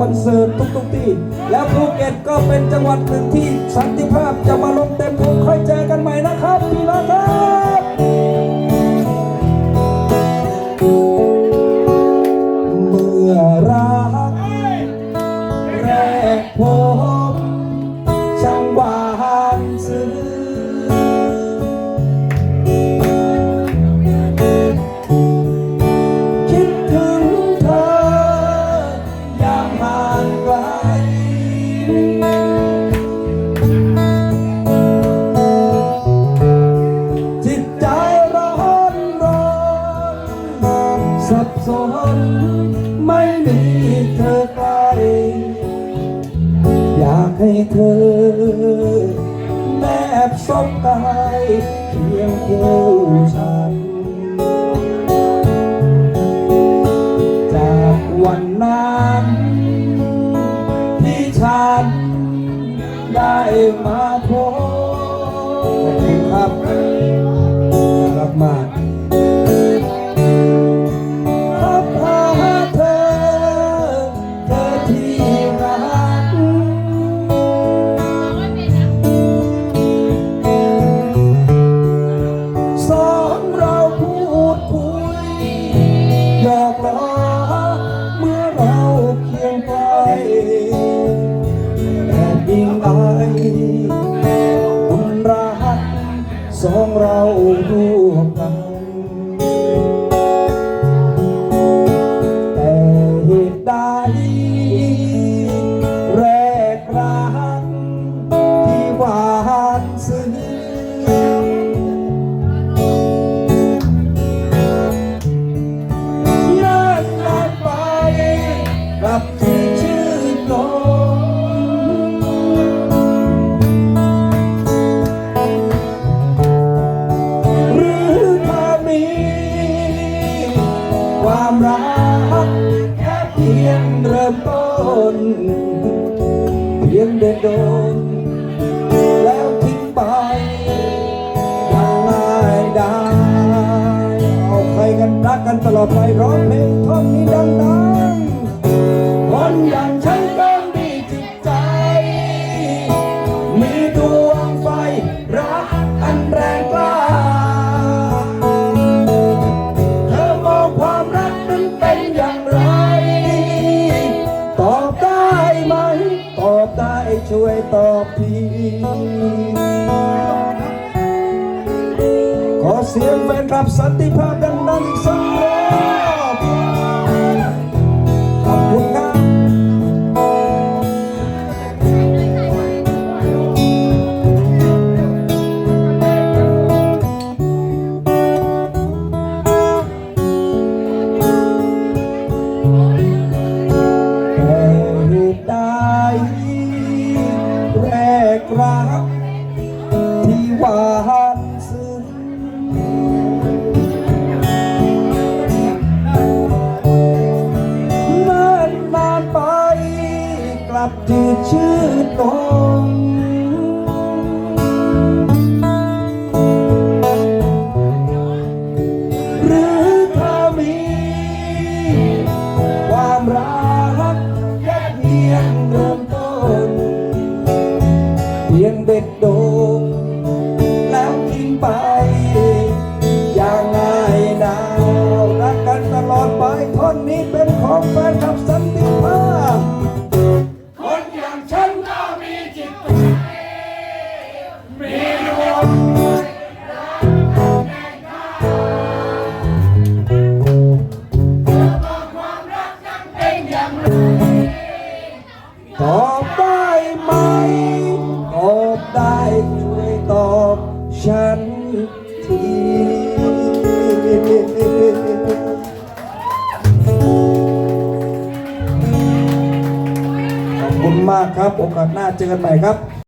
อนเสิร์ตทุกๆที่ แล้วภูเก็ตก็เป็นจังหวัดหนึ่งที่สันติภาพจะมาลงเต็มวงค่อยเจ จิตใจร้อนรนสับสนไม่มีเธอใกล้อยากให้เธอแนบสบกายเคียงคู่ฉัน มา สองเราร่วมกัน ความรักแค่เพียงเริ่มต้น เพียงเดินโดน แล้วทิ้งไปย่างง่ายดายเอาใครกันรักกันตลอดไปร้องเพลงท่อนนี้ดังๆคนยัง เสียงแฟนคลับสันติภาพดังๆอีกสักรอบขอบคุณครับแต่เหตุใดแรกรักที่หวา เพียงเด็กโดงแล้วทิ้งไป อย่างง่ายดาวรักกันตลอดไปท่อนนี้เป็นของแฟนคลับสันติภาพคนอย่างฉันก็มีจิตใจมีดวงตอบได้ไหมากครับโอกาสหน้าเจอกันใหม่ครับ